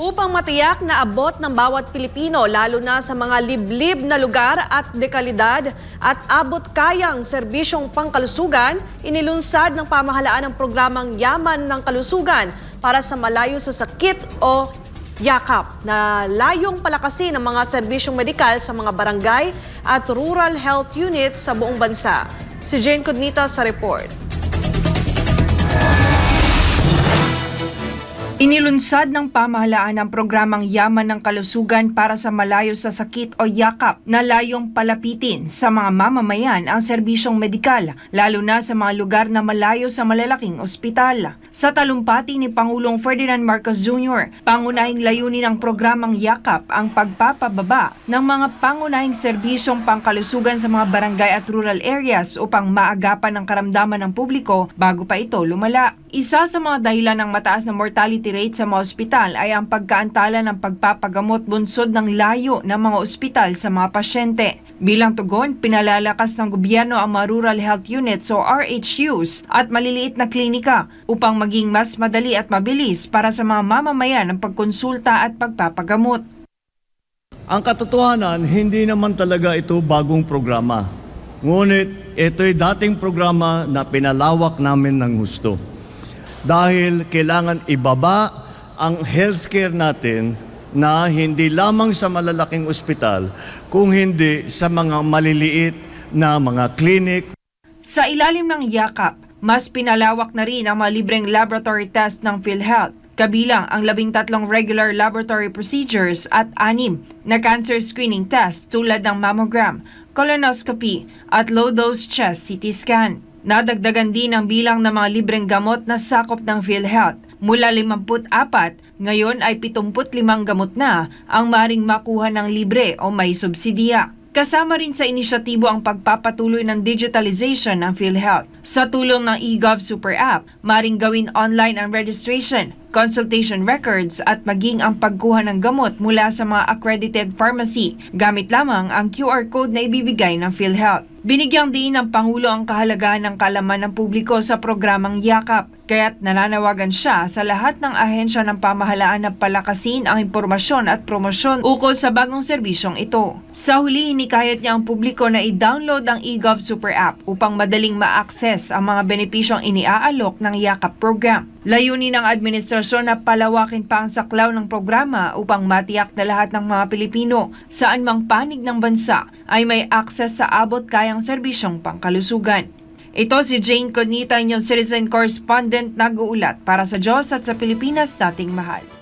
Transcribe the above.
Upang matiyak na abot ng bawat Pilipino lalo na sa mga liblib na lugar at dekalidad at abot kayang serbisyong pangkalusugan, inilunsad ng pamahalaan ang programang Yaman ng Kalusugan para sa malayo sa sakit o yakap na layong palakasin ang mga serbisyong medikal sa mga barangay at rural health units sa buong bansa. Si Jane Cognita sa report. Inilunsad ng pamahalaan ang programang Yaman ng Kalusugan para sa malayo sa sakit o yakap na layong palapitin sa mga mamamayan ang serbisyong medikal, lalo na sa mga lugar na malayo sa malalaking ospital. Sa talumpati ni Pangulong Ferdinand Marcos Jr., pangunahing layunin ng programang yakap ang pagpapababa ng mga pangunahing serbisyong pangkalusugan sa mga barangay at rural areas upang maagapan ang karamdaman ng publiko bago pa ito lumala. Isa sa mga dahilan ng mataas na mortality rate sa mga ospital ay ang pagkaantala ng pagpapagamot bunsod ng layo ng mga ospital sa mga pasyente. Bilang tugon, pinalalakas ng gobyerno ang mga rural health units o RHUs at maliliit na klinika upang maging mas madali at mabilis para sa mga mamamayan ang pagkonsulta at pagpapagamot. Ang katotohanan, hindi naman talaga ito bagong programa. Ngunit ito'y dating programa na pinalawak namin ng husto. Dahil kailangan ibaba ang healthcare natin na hindi lamang sa malalaking ospital, kung hindi sa mga maliliit na mga clinic, Sa ilalim ng yakap, mas pinalawak na rin ang mga libreng laboratory test ng PhilHealth, kabilang ang labing tatlong regular laboratory procedures at anim na cancer screening test tulad ng mammogram, colonoscopy at low-dose chest CT scan. Nadagdagan din ang bilang ng mga libreng gamot na sakop ng PhilHealth. Mula 54, ngayon ay 75 gamot na ang maring makuha ng libre o may subsidiya. Kasama rin sa inisyatibo ang pagpapatuloy ng digitalization ng PhilHealth. Sa tulong ng eGov Super App, maring gawin online ang registration, consultation records at maging ang pagkuha ng gamot mula sa mga accredited pharmacy gamit lamang ang QR code na ibibigay ng PhilHealth. Binigyang diin ng Pangulo ang kahalagahan ng kalaman ng publiko sa programang Yakap, kaya't nananawagan siya sa lahat ng ahensya ng pamahalaan na palakasin ang impormasyon at promosyon ukol sa bagong serbisyong ito. Sa huli, hinikayat niya ang publiko na i-download ang eGov Super App upang madaling ma-access ang mga benepisyong iniaalok ng Yakap program. Layunin ng administrasyon na palawakin pa ang saklaw ng programa upang matiyak na lahat ng mga Pilipino saan mang panig ng bansa ay may access sa abot kayang serbisyong pangkalusugan. Ito si Jane Cognita, inyong citizen correspondent nag-uulat para sa Diyos at sa Pilipinas nating mahal.